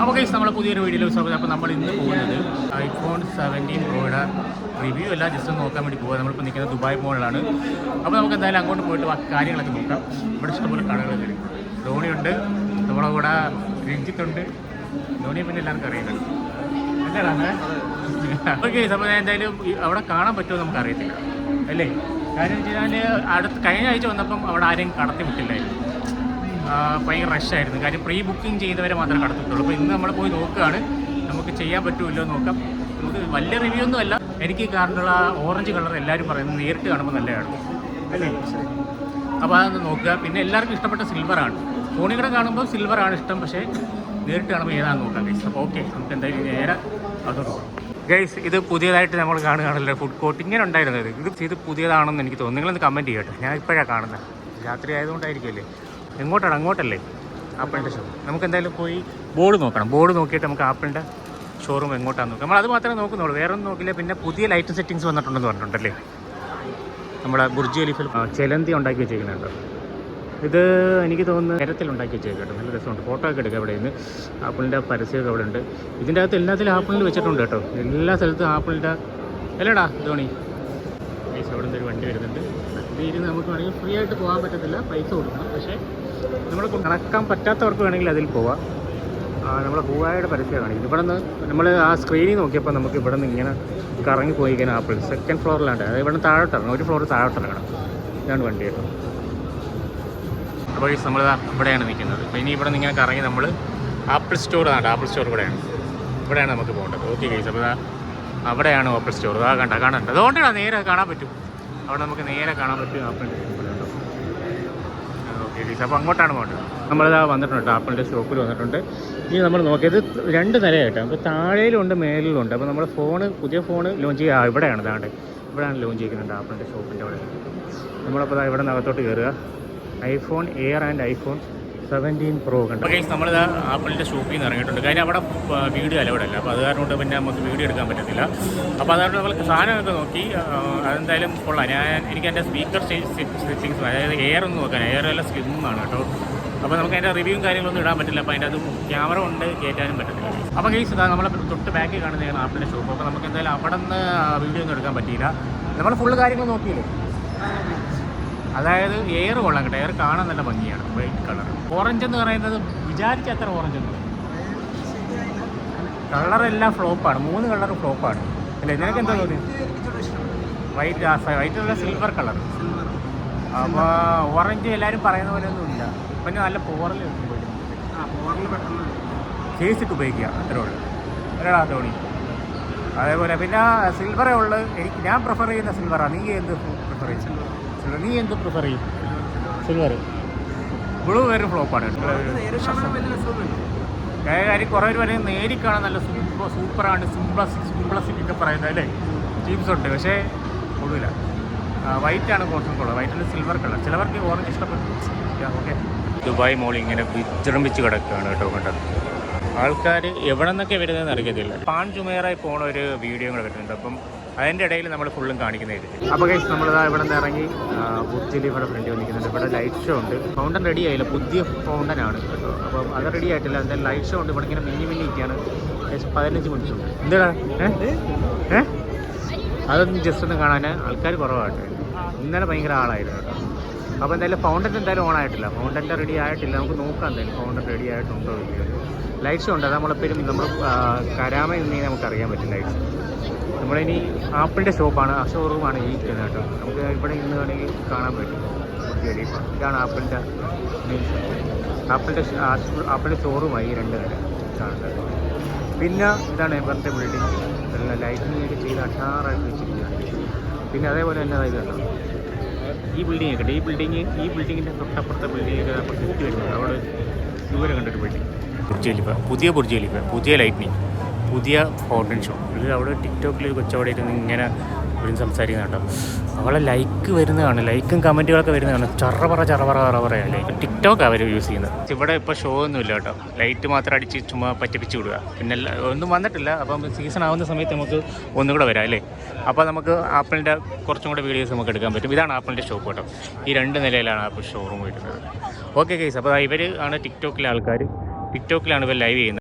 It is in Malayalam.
അപ്പോൾ ഗൈസ് നമ്മൾ പുതിയൊരു വീഡിയോയിൽ സ്വാഗതം. അപ്പോൾ നമ്മൾ ഇന്ന് പോകുന്നത് ഐഫോൺ സെവന്റീൻ പ്രോയുടെ റിവ്യൂ എല്ലാം ജസ്റ്റ് ഒന്ന് നോക്കാൻ വേണ്ടി പോകുക നമ്മളിപ്പോൾ നിൽക്കുന്നത് ദുബായ് മോളിലാണ് അപ്പോൾ നമുക്ക് എന്തായാലും അങ്ങോട്ട് പോയിട്ട് കാര്യങ്ങളൊക്കെ നോക്കാം. ഇവിടെ ഇഷ്ടംപോലെ കടകൾ ഉണ്ട് ധോണിയുണ്ട് നമ്മുടെ കൂടെ രഞ്ജിത്തുണ്ട് ധോണിയെ പിന്നെ എല്ലാവർക്കും അറിയുന്നത് എന്താണ് ഓക്കെ അപ്പോൾ എന്തായാലും അവിടെ കാണാൻ പറ്റുമോ നമുക്ക് അറിയത്തില്ല. അല്ലേ? കാര്യം വെച്ച് കഴിഞ്ഞാൽ അടുത്ത് കഴിഞ്ഞ ആഴ്ച വന്നപ്പം അവിടെ ആരെയും കടത്തി വിട്ടില്ലായിരുന്നു. ഭയങ്കര റഷായിരുന്നു കാര്യം പ്രീ ബുക്കിംഗ് ചെയ്തവരെ മാത്രമേ കടത്തിട്ടുള്ളൂ അപ്പോൾ ഇന്ന് നമ്മൾ പോയി നോക്കുകയാണ്. നമുക്ക് ചെയ്യാൻ പറ്റുമല്ലോ നോക്കാം. നമുക്ക് വലിയ റിവ്യൂ ഒന്നും അല്ല. എനിക്ക് കാരണമുള്ള ഓറഞ്ച് കളർ എല്ലാവരും പറയുന്നത് നേരിട്ട് കാണുമ്പോൾ നല്ലതാണ്. അല്ലേ? അപ്പോൾ അതൊന്ന് നോക്കുക. പിന്നെ എല്ലാവർക്കും ഇഷ്ടപ്പെട്ട സിൽവറാണ് ഫോണിൽ കാണുമ്പോൾ സിൽവറാണ് ഇഷ്ടം. പക്ഷേ നേരിട്ട് കാണുമ്പോൾ ഏതാണെന്ന് നോക്കാം ഗൈസ് അപ്പോൾ ഓക്കെ നമുക്ക് എന്തായാലും നേരെ അതോട് ഗൈസ് ഇത് പുതിയതായിട്ട് നമ്മൾ കാണുകയാണല്ലോ. ഫുഡ് കോർട്ട് ഇങ്ങനെ ഉണ്ടായിരുന്നത്. ഇത് ഇത് പുതിയതാണെന്ന് എനിക്ക് തോന്നുന്നു. നിങ്ങളൊന്ന് കമന്റ് ചെയ്യട്ടെ. ഞാൻ ഇപ്പോഴാണ് കാണുന്നത്. രാത്രി ആയതുകൊണ്ടായിരിക്കുമല്ലേ? എങ്ങോട്ടാണ്? അങ്ങോട്ടല്ലേ? ആപ്പിളിന്റെ ഷോറൂം നമുക്ക് എന്തായാലും പോയി ബോർഡ് നോക്കണം. ബോർഡ് നോക്കിയിട്ട് നമുക്ക് ആപ്പിളിന്റെ ഷോറൂം എങ്ങോട്ടാന്ന് നോക്കാം. നമ്മൾ അത് മാത്രമേ നോക്കുന്നുള്ളൂ. വേറെ ഒന്നും നോക്കില്ല. പിന്നെ പുതിയ ലൈറ്റ് സെറ്റിങ്സ് വന്നിട്ടുണ്ടെന്ന് പറഞ്ഞിട്ടുണ്ടല്ലേ? നമ്മുടെ ബുർജി അലിഫിൽ ചെലന്തി ഉണ്ടാക്കി വെച്ചേക്കുന്നുണ്ട്? ഇത് എനിക്ക് തോന്നുന്നു നേരത്തിൽ ഉണ്ടാക്കി വെച്ചേക്കട്ടോ നല്ല രസമുണ്ട്. ഫോട്ടോ ഒക്കെ എടുക്കുക അവിടെ നിന്ന് ആപ്പിളിന്റെ പരസ്യമൊക്കെ അവിടെ ഉണ്ട്. ഇതിന്റെ അകത്ത് എല്ലാത്തിലും ആപ്പിളിൽ വെച്ചിട്ടുണ്ട് കേട്ടോ. എല്ലാ സ്ഥലത്തും ആപ്പിളിന്റെ അല്ലേടാ ധോണി. അവിടെ നിന്ന് ഒരു വണ്ടി വരുന്നുണ്ട്. ഇത് ഇരുന്ന് നമുക്ക് വേണമെങ്കിൽ ഫ്രീ ആയിട്ട് പോകാൻ പറ്റത്തില്ല. പൈസ കൊടുക്കണം. പക്ഷേ നമ്മൾ നടക്കാൻ പറ്റാത്തവർക്ക് വേണമെങ്കിൽ അതിൽ പോവാം. ആ, നമ്മളെ ഹൂവായുടെ പരസ്യം കാണിക്കുന്നത് ഇവിടെ നിന്ന് നമ്മൾ ആ സ്ക്രീനിൽ നോക്കിയപ്പോൾ നമുക്ക് ഇവിടെ നിന്ന് ഇങ്ങനെ കറങ്ങി പോയി ഇങ്ങനെ ആപ്പിൾ സെക്കൻഡ് ഫ്ലോറിലാണ്ട് അതായത് ഇവിടെ നിന്ന് താഴോട്ട് ഇറങ്ങണം. ഒരു ഫ്ലോർ താഴോട്ട് ഇറങ്ങണം. ഇതാണ് വണ്ടി അപ്പോൾ നമ്മൾ ഇവിടെയാണ് നിൽക്കുന്നത്. അപ്പോൾ ഇനി ഇവിടെ നിന്ന് ഇങ്ങനെ കറങ്ങി നമ്മൾ ആപ്പിൾ സ്റ്റോർ ആണ് ആപ്പിൾ സ്റ്റോർ ഇവിടെയാണ്. ഇവിടെയാണ് നമുക്ക് പോകേണ്ടത്. ഓക്കെ ഗൈസ് അപ്പോൾ അവിടെയാണ് ആപ്പിൾ സ്റ്റോർ ആ കണ്ട? കാണണ്ട? അതുകൊണ്ടാണ് നേരെ കാണാൻ പറ്റും. അവിടെ നമുക്ക് നേരെ കാണാൻ പറ്റും ആപ്പിൾ ഉണ്ടോ. ഓക്കെ ടീച്ചർ അപ്പോൾ അങ്ങോട്ടാണ് പോകേണ്ടത്. നമ്മളിതാ വന്നിട്ടുണ്ട്. ആപ്പിളിന്റെ ഷോപ്പിൽ വന്നിട്ടുണ്ട്. ഇനി നമ്മൾ നോക്കിയത് രണ്ട് നിലയായിട്ട് അപ്പോൾ താഴേലുണ്ട് മേലിലുണ്ട്. അപ്പോൾ നമ്മുടെ ഫോണ് പുതിയ ഫോൺ ലോഞ്ച് ചെയ്യുക ഇവിടെയാണ് ഇതാണ്ട് ഇവിടെയാണ് ലോഞ്ച് ചെയ്യുന്നുണ്ട് ആപ്പിളിന്റെ ഷോപ്പിന്റെ അവിടെ. നമ്മളപ്പോൾ ഇവിടെ നിന്ന് അകത്തോട്ട് കയറുക iPhone Air and iPhone seventeen pro കണ്ടു. ഗൈസ് നമ്മളിത് ആപ്പിളിന്റെ ഷോപ്പിൽ നിന്ന് ഇറങ്ങിയിട്ടുണ്ട്. കാര്യം അവിടെ വീഡിയോ അലവിടെ അല്ല അപ്പോൾ അത് കാരണം കൊണ്ട് പിന്നെ നമുക്ക് വീഡിയോ എടുക്കാൻ പറ്റത്തില്ല. അപ്പോൾ അതുകൊണ്ട് നമ്മൾ സാധനമൊക്കെ നോക്കി അതെന്തായാലും കൊള്ളാം. ഞാൻ എനിക്ക് എന്റെ സ്പീക്കർ സെറ്റിങ്സ് അതായത് എയർ ഒന്ന് നോക്കാൻ എയർ എല്ലാം സ്കിമ്മാണ് കേട്ടോ. അപ്പോൾ നമുക്ക് അതിന്റെ റിവ്യൂവും കാര്യങ്ങളൊന്നും ഇടാൻ പറ്റില്ല. അപ്പോൾ അതിന്റെ അത് ക്യാമറ കൊണ്ട് കയറ്റാനും പറ്റത്തില്ല. അപ്പോൾ കേസ് ഇതാ നമ്മളെ തൊട്ട് ബാക്കിൽ കാണുന്നതാണ് ആപ്പിളിന്റെ ഷോപ്പ് അപ്പോൾ നമുക്ക് എന്തായാലും അവിടെ നിന്ന് വീഡിയോ ഒന്നും എടുക്കാൻ പറ്റിയില്ല. നമ്മൾ ഫുള്ള് കാര്യങ്ങൾ നോക്കിയില്ലേ? അതായത് എയർ കൊള്ളാം കേട്ടോ. എയർ കാണാൻ നല്ല ഭംഗിയാണ്. വൈറ്റ് കളർ ഓറഞ്ച് എന്ന് പറയുന്നത് വിചാരിച്ച അത്ര ഓറഞ്ച് ഒന്നും കളറെല്ലാം ഫ്ലോപ്പാണ് മൂന്ന് കളർ ഫ്ലോപ്പാണ് അല്ലേ? നിനക്ക് എന്താ തോന്നി വൈറ്റ് വൈറ്റ് അല്ല സിൽവർ കളർ അപ്പോൾ ഓറഞ്ച് എല്ലാവരും പറയുന്ന പോലെ ഒന്നും ഇല്ല. പിന്നെ നല്ല പോറൽ കേസിട്ട് ഉപയോഗിക്കുക. അത്രേ ഉള്ളൂ. അല്ലടാ ധോണി. അതേപോലെ പിന്നെ സിൽവറേ ഉള്ളു എനിക്ക് ഞാൻ പ്രിഫർ ചെയ്യുന്ന സിൽവറാണ് നീ എന്ത് പ്രിഫർ ചെയ്യും സിൽവർ നീ എന്ത് പ്രിഫർ ചെയ്യും സിൽവർ ബ്ലൂ വേറെ ഫ്ലോപ്പാണ്. കാര്യം കുറേ പേര് പറയും നേരി കാണാൻ നല്ല സൂപ്പർ സൂപ്പറാണ് സിംപ്ലസിക് സിംപ്ലസിക് ഒക്കെ പറയുന്നത് അല്ലേ? ടീംസ് ഉണ്ട്. പക്ഷേ കൊള്ളില്ല വൈറ്റ് ആണ് കുറച്ചും വൈറ്റ് വൈറ്റിൽ സിൽവർ കളർ ചിലവർക്ക് ഓറഞ്ച് ഇഷ്ടപ്പെട്ടു. ഓക്കെ ദുബായ് മോൾ ഇങ്ങനെ വിജൃംഭിച്ച് കിടക്കുകയാണ് കേട്ടോ കണ്ടത് ആൾക്കാർ എവിടെ നിന്നൊക്കെ വരുന്നതെന്ന് അറിയത്തില്ല. പാൻ ചുമേറായി പോണ ഒരു വീഡിയോ കൂടെ കിട്ടുന്നുണ്ട് അപ്പം അതിന്റെ ഇടയിൽ നമ്മൾ ഫുള്ളും കാണിക്കുന്നതായിരിക്കും അപ്പോൾ കഴിച്ച് നമ്മളിതാ ഇവിടെ നിന്ന് ഇറങ്ങി ബുദ്ധിയിൽ ഇവിടെ ഫ്രണ്ട് വന്നിരിക്കുന്നുണ്ട്. ഇവിടെ ലൈറ്റ് ഷോ ഉണ്ട്. ഫൗണ്ടൻ റെഡി ആയില്ല. പുതിയ ഫൗണ്ടൻ ആണ് കേട്ടോ. അപ്പം അത് റെഡി ആയിട്ടില്ല. എന്തായാലും ലൈറ്റ് ഷോ ഉണ്ട്. ഇവിടെ ഇങ്ങനെ മിന്നി മിന്നി ഇരിക്കുകയാണ് ഏകദേശം പതിനഞ്ച് മിനിറ്റ് ഉണ്ട് എന്താ ഏ? അതൊന്നും ജസ്റ്റ് ഒന്ന് കാണാൻ ആൾക്കാർ കുറവായിട്ട് ഇന്നലെ ഭയങ്കര ആളായിരുന്നു കേട്ടോ. അപ്പോൾ എന്തായാലും ഫൗണ്ടൻ എന്തായാലും ഓൺ ആയിട്ടില്ല. ഫൗണ്ടന്റെ റെഡി ആയിട്ടില്ല. നമുക്ക് നോക്കാം എന്തായാലും ഫൗണ്ടൻ റെഡി ആയിട്ടുണ്ടോ ലൈറ്റ്സ് ലൈറ്റ് ഷോ ഉണ്ട്. അത് നമ്മളെപ്പോഴും നമ്മൾ കരാമ നിന്ന് നമുക്ക് അറിയാൻ പറ്റും നമ്മളിനി ആപ്പിളിന്റെ ഷോപ്പാണ് ആ ഷോറൂമാണ് ഈ ഇരിക്കുന്നത് കേട്ടോ. നമുക്ക് ഇവിടെ ഇന്ന് വേണമെങ്കിൽ കാണാൻ പറ്റും. ഇതാണ് ആപ്പിളിന്റെ ആപ്പിളിന്റെ ആപ്പിളിന്റെ ഷോറൂമായി രണ്ട് നില കാണുന്നത് പിന്നെ ഇതാണ് ഇവരുടെ ബിൽഡിംഗ് എല്ലാം ലൈറ്റിംഗ് ഒക്കെ ചെയ്ത് അഷാറായിട്ട് വെച്ചിരിക്കുകയാണ്. പിന്നെ അതേപോലെ തന്നെ ഇത് കേട്ടോ ഈ ബിൽഡിംഗ് ഒക്കെ ഈ ബിൽഡിംഗ് ഈ ബിൽഡിങ്ങിന്റെ തൊട്ടപ്പുറത്തെ ബിൽഡിംഗ് ഒക്കെ നമ്മൾ വരുന്നത് അവിടെ ദൂരെ കണ്ടൊരു ബിൽഡിംഗ് പുതിയ ബുർജ് പുതിയ ലൈറ്റിനിങ് പുതിയ ഫൗണ്ടൻ ഷോ അല്ലെങ്കിൽ അവിടെ ടിക്ടോക്കിൽ കൊച്ചവിടെ ഇരുന്ന് ഇങ്ങനെ ഇവരും സംസാരിക്കുന്ന കേട്ടോ അവളെ ലൈക്ക് വരുന്നതാണ്. ലൈക്കും കമന്റുകളൊക്കെ വരുന്നതാണ്. ചറപറ ചറപറ ചറപറയല്ലേ ടിക്ടോക്ക് അവർ യൂസ് ചെയ്യുന്നത്. ഇവിടെ ഇപ്പോൾ ഷോ ഒന്നും ഇല്ല കേട്ടോ. ലൈറ്റ് മാത്രം അടിച്ച് ചുമ്മാ പറ്റിപ്പിച്ച് വിടുക. പിന്നെ ഒന്നും വന്നിട്ടില്ല. അപ്പം സീസൺ ആവുന്ന സമയത്ത് നമുക്ക് ഒന്നും കൂടെ വരാം അല്ലേ? അപ്പോൾ നമുക്ക് ആപ്പിളിന്റെ കുറച്ചും കൂടെ വീഡിയോസ് നമുക്ക് എടുക്കാൻ പറ്റും. ഇതാണ് ആപ്പിളിന്റെ ഷോപ്പ് കേട്ടോ ഈ രണ്ട് നിലയിലാണ് ആപ്പിൾ ഷോറൂം വരുന്നത്. ഓക്കെ കേസ് അപ്പോൾ ഇവർ ആണ് ടിക്ടോക്കിലെ ആൾക്കാർ ടിക്ടോക്കിലാണ് ഇവർ ലൈവ് ചെയ്യുന്നത്.